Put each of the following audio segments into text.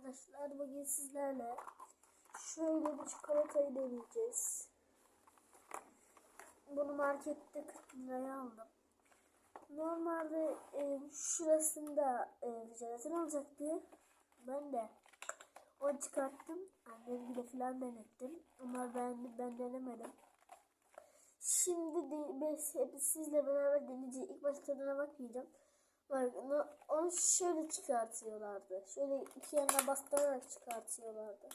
arkadaşlar bugün sizlerle şöyle bir çikolatayı deneyeceğiz. Bunu markette 40 liraya aldım. Normalde e, şurasında e, jelatin olacaktı. Ben de onu çıkarttım. Annemle falan denettim. Onlar ben, ben denemedim. Şimdi de, hep sizle beraber deneyeceğiz. İlk başta bakmayacağım. Bak onu, onu şöyle çıkartıyorlardı. Şöyle iki yanına bastırarak çıkartıyorlardı.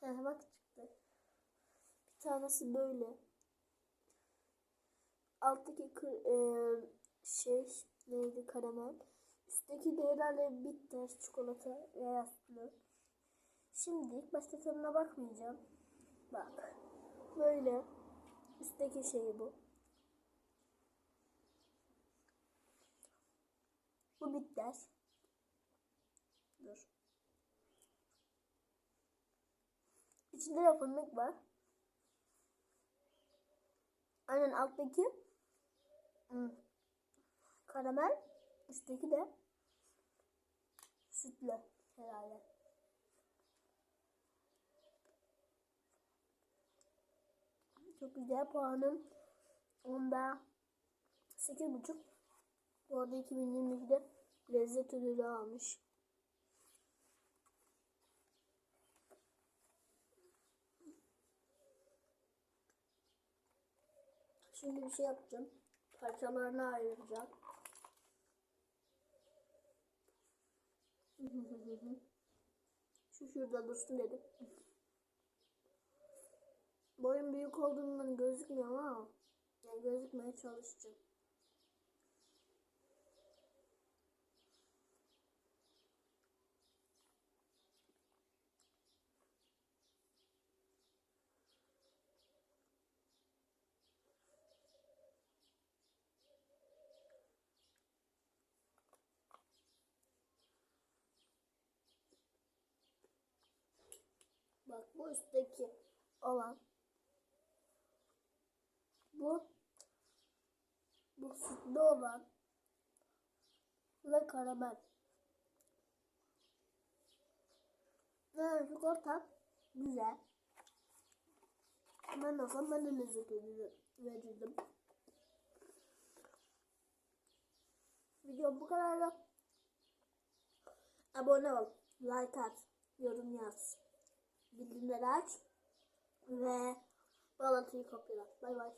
Heh, bak çıktı. Bir tanesi böyle. Alttaki kı- e, şey neydi karamel. Üstteki de herhalde bitter çikolata veya sütlü. Şimdi ilk başta tadına bakmayacağım. Bak. Böyle. Üstteki şey bu. Bu bitter. Dur. İçinde de fındık var. Aynen alttaki hmm, karamel. Üstteki de sütlü herhalde. Çok güzel puanım. Onda 8.5. Bu arada 2022'de lezzet ödülü almış. Şimdi bir şey yapacağım. Parçalarına ayıracağım. Şu şurada dursun dedim. Boyun büyük olduğundan gözükmüyor ama yani gözükmeye çalışacağım. Bak bu üstteki olan bu bu sütlü olan ve karamel. Ve çikolata güzel. Ben olsam ben de lezzet verirdim. Video bu kadar. Abone ol, like at, yorum yaz bildirimleri aç ve bağlantıyı kopyala. Bay bay.